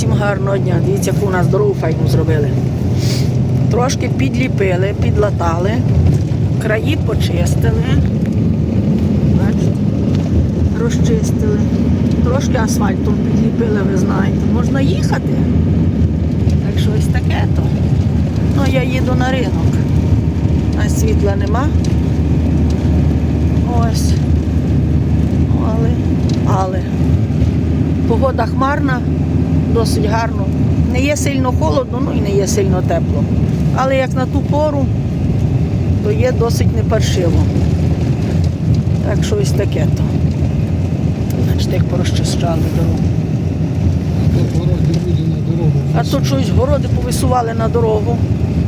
всім гарного дня. Дивіться, яку у нас дорогу файну зробили. Трошки підліпили, підлатали, краї почистили. Бачите? Розчистили. Трошки асфальтом підліпили, ви знаєте. Можна їхати. Так що ось таке то. Ну, я їду на ринок. А світла нема. Ось. Ну, Але, але. Погода хмарна, досить гарно. Не є сильно холодно, ну і не є сильно тепло. Але як на ту пору, то є досить непаршиво. Так що ось таке то. Значить, як порозчищали дорогу. А тут щось городи повисували на дорогу.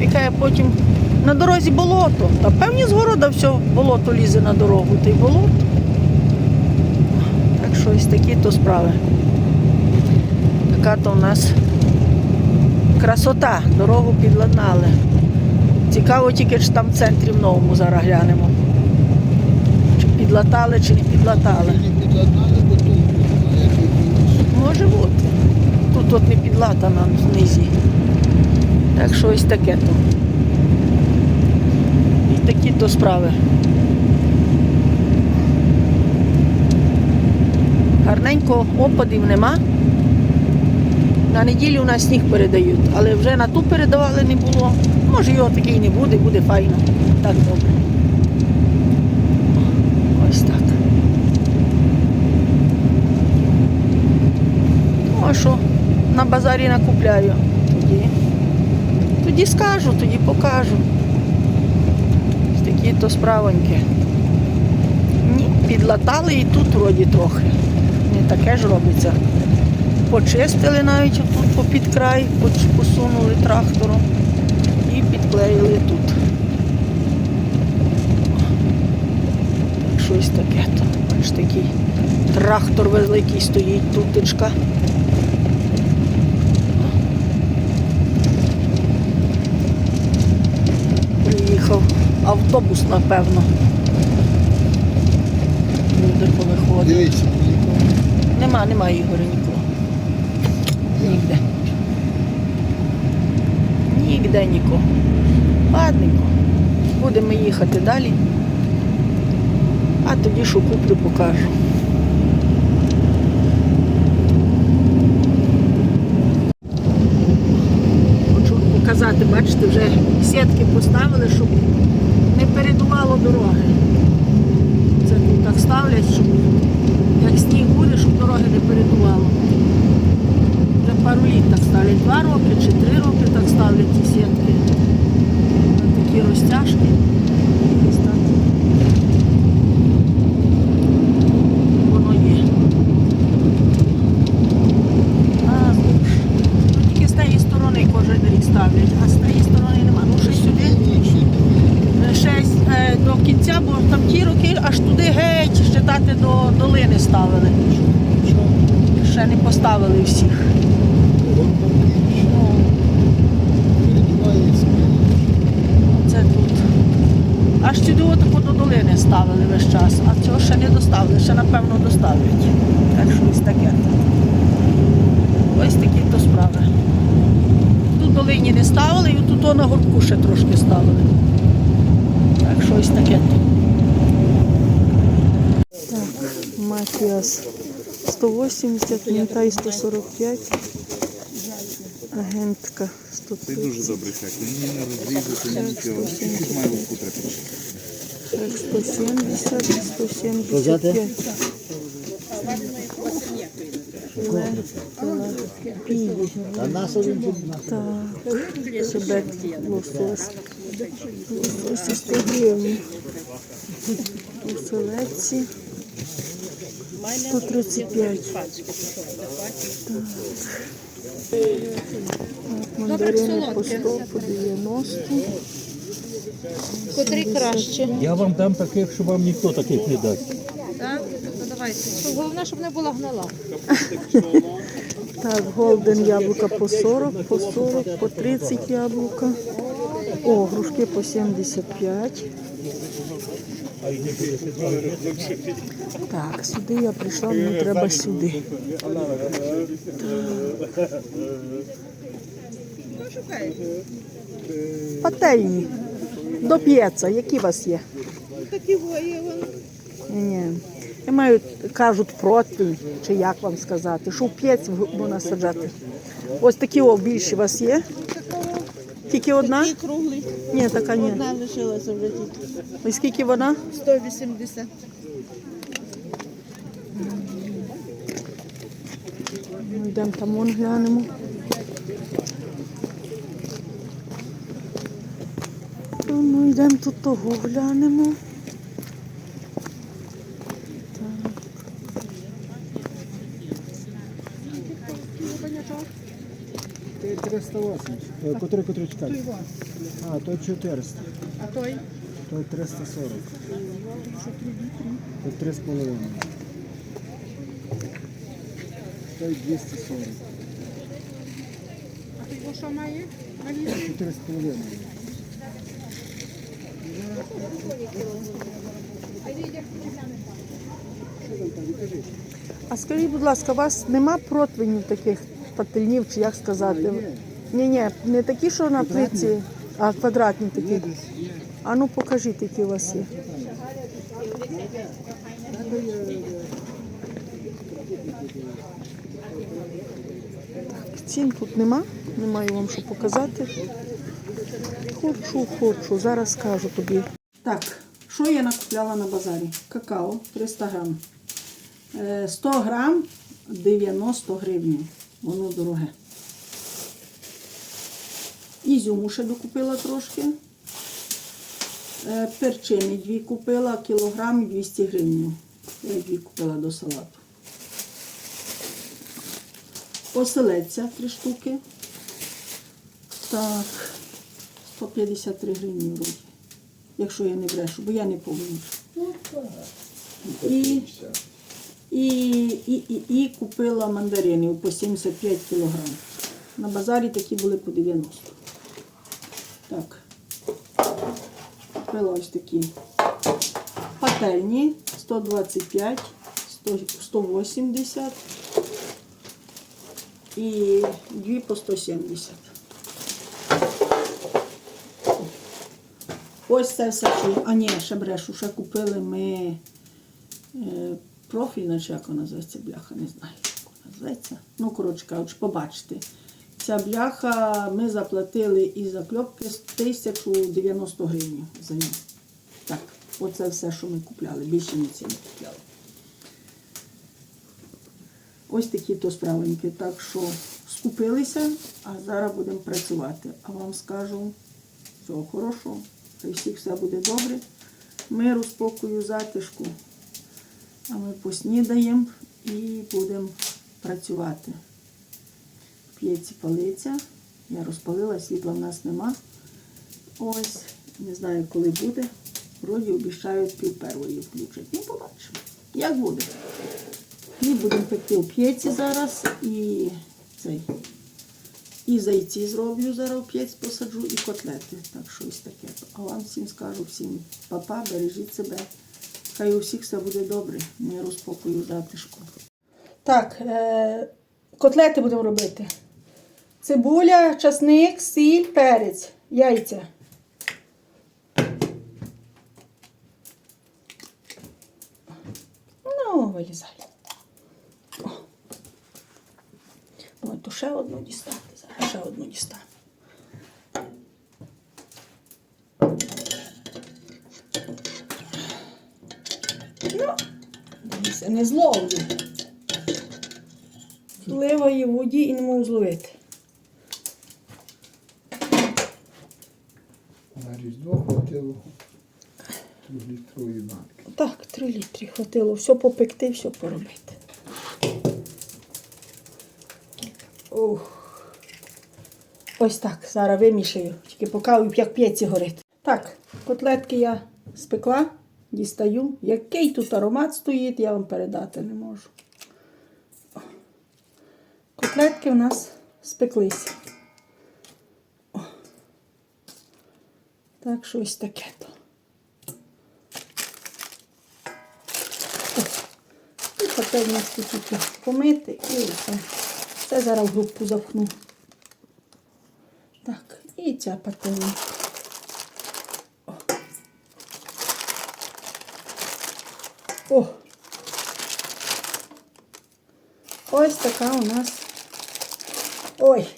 І каже, потім на дорозі болото. Та певні з города все болото лізе на дорогу, та й болото. Так що ось такі то справи. Така то у нас красота, дорогу підладнали. Цікаво тільки, чи там в центрі в новому зараз глянемо. Чи підлатали, чи не підлатали. Ви Може бути. Тут от не підлатана знизі. Так що ось таке то. І такі то справи. Гарненько опадів нема. На неділю у нас сніг передають, але вже на ту передавали не було. Може його такий не буде, буде файно. Так добре. Ось так. Ну, а що? На базарі накупляю. Тоді. Тоді скажу, тоді покажу. Ось такі то справоньки. Ні, підлатали і тут вроді трохи. Не таке ж робиться. Почистили навіть тут попід край, посунули трактором і підклеїли тут. Щось таке то. Бачиш, такий трактор великий стоїть тутечка. Приїхав автобус, напевно. Люди повиходили. Дивіться. Нема, нема Ігоря нікого. Нігде. Нігде нікого. Ладненько. Будемо їхати далі. А тоді що куплю, покажу. Хочу показати, бачите, вже сітки поставили, щоб не передувало дороги. Це тут так ставлять, щоб як сніг буде, щоб дороги не передувало. Пару літ так ставлять. Два роки чи три роки так ставлять ті сітки. Такі розтяжки. Воно є. А. Ну, тільки з тієї сторони кожен рік ставлять, а з тієї сторони нема. Ну, ще сюди. Ще е, до кінця, бо там ті роки аж туди геть, ще дати до долини ставили. Ще не поставили всіх. Ну, Передувається. це тут. Аж сюди отако до долини ставили весь час, а цього ще не доставили, ще напевно доставлять. Так що ось таке. Ось такі то справи. Тут долині не ставили, і тут на горбку ще трошки ставили. Так що ось таке. Так, Матіас 180, Мінтай 145, агентка Це 130. дуже добрий ефект. Ні не розрізати, ні нічого. Чуть має вкутре. Так, 170, 175. Так, шебет лосось. Лосось 100 гривень. Оселедці 135. Так. Мандарини по 100, по 90. Котрі краще. Я вам дам таких, що вам ніхто таких не дасть. Так? Ну давайте. Головне, щоб не була гнила. Так, голден яблука по 40, по 40, по 30 яблука. О, грушки по 75. Так, сюди я прийшла, мені треба сюди. Пательні. До п'єца, які у вас є? Такі вони. Ні. Я маю, кажуть, противень, чи як вам сказати, що в п'єць можна саджати. Ось такі о, більші у вас є? Тільки одна? Такий круглий. Ні, така ні. Одна лишилася вже тільки. І скільки вона? 180. Ну, йдемо там вон глянемо. Ну, Ну, йдемо тут того глянемо. Той 380. Е, Котрий, котрий чекати? А, той 400. А той? Той 340. Той 3,5. Той 240. А ти його що має? Мені 4,5. А скажіть, будь ласка, у вас нема противнів таких пательнів, чи як сказати? Ні, ні, не такі, що на плиці, а квадратні такі. А ну покажіть, які у вас є. Так, цін тут нема, не маю вам що показати. Хочу, хочу, зараз скажу тобі. Так, що я накупляла на базарі? Какао 300 грам. Е, 100 грам 90 гривень. Воно дороге. Ізюму ще докупила трошки. Е, Перчини дві купила, кілограм 200 гривень. Я дві купила до салату. Оселедця три штуки. Так, 153 гривні вроді. Якщо я не брешу, бо я не пам'ятаю. І, і, і, і, і купила мандарини по 75 кілограм. На базарі такі були по 90. Так. Купила ось такі пательні 125, 100, 180 і дві по 170. Ось це все, що. А ні, ще брешу, ще купили ми е, профільна, чи як вона називається бляха, не знаю, як вона називається. Ну, коротше кажучи, побачите. Ця бляха ми заплатили із закльопки 1090 гривень за нього. Так, оце все, що ми купляли. Більше ніці не купляли. Ось такі то справеньки. Так що скупилися, а зараз будемо працювати. А вам скажу всього хорошого. Хай всіх все буде добре. Миру, спокою, затишку. А ми поснідаємо і будемо працювати. П'ється палиця. Я розпалила, світла в нас нема. Ось, не знаю, коли буде. Вроді обіцяють пів первої включать. Ну, побачимо, як буде. Хліб будемо пекти в п'єці зараз і цей. І зайці зроблю зараз п'єць посаджу, і котлети. Так що ось таке. А вам всім скажу, всім папа, бережіть себе. Хай у всіх все буде добре. Миру, спокою, затишку. Так, е- котлети будемо робити. Цибуля, часник, сіль, перець, яйця. Ну, вилізай. О. Ой, то ще одну дістати. Зараз ще одну дістану. Ну, дивіться, не зловлю. Пливає в воді і не можу зловити. На різдво хватило трилітрової банки. Так, три літри хватило. Все попекти, все поробити. Ух. Ось так, зараз вимішаю. Тільки поки як п'єці горить. Так, котлетки я спекла, дістаю. Який тут аромат стоїть, я вам передати не можу. Котлетки у нас спеклися. О. Так, що ось таке то. І пательню тільки помити і все. Це зараз в групу запхну. Так, і ця пательня. О. Ось така у нас. Ой,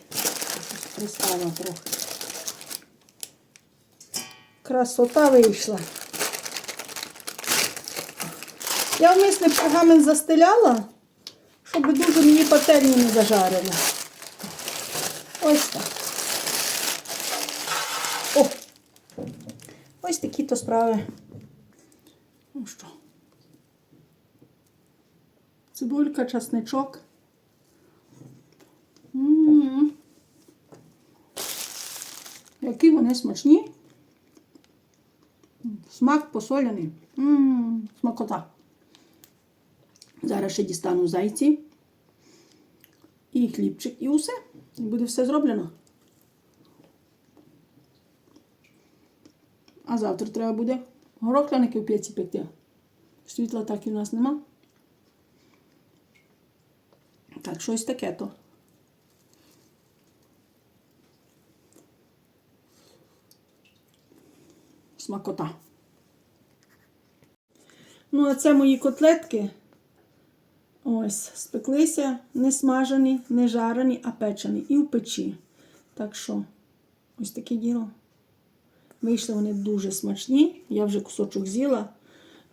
пристала трохи. Красота вийшла. Я вмисне пергамент застеляла, щоб дуже мені пательню не зажарили. Ось так. О! Ось такі то справи. Ну що? Цибулька, часничок. М. Які вони смачні. Смак посоляний. М, Смакота. Зараз ще дістану зайці. І хлібчик, і усе. І буде все зроблено. А завтра треба буде горохляники в п'яці пекти. Світла так і в нас нема. Так, щось таке то. Смакота. Ну, а це мої котлетки. Ось, спеклися не смажені, не жарені, а печені. І в печі. Так що, ось таке діло. Вийшли вони дуже смачні. Я вже кусочок з'їла.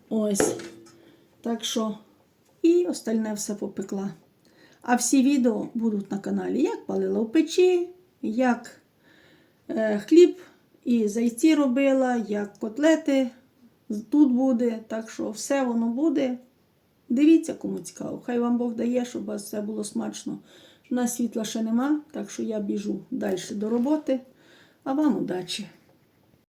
Ось. Так що, і остальне все попекла. А всі відео будуть на каналі. Як палила в печі, як е, хліб і зайці робила, як котлети тут буде. Так що все воно буде. Дивіться, кому цікаво. Хай вам Бог дає, щоб у вас все було смачно. У нас світла ще нема, так що я біжу далі до роботи. А вам удачі!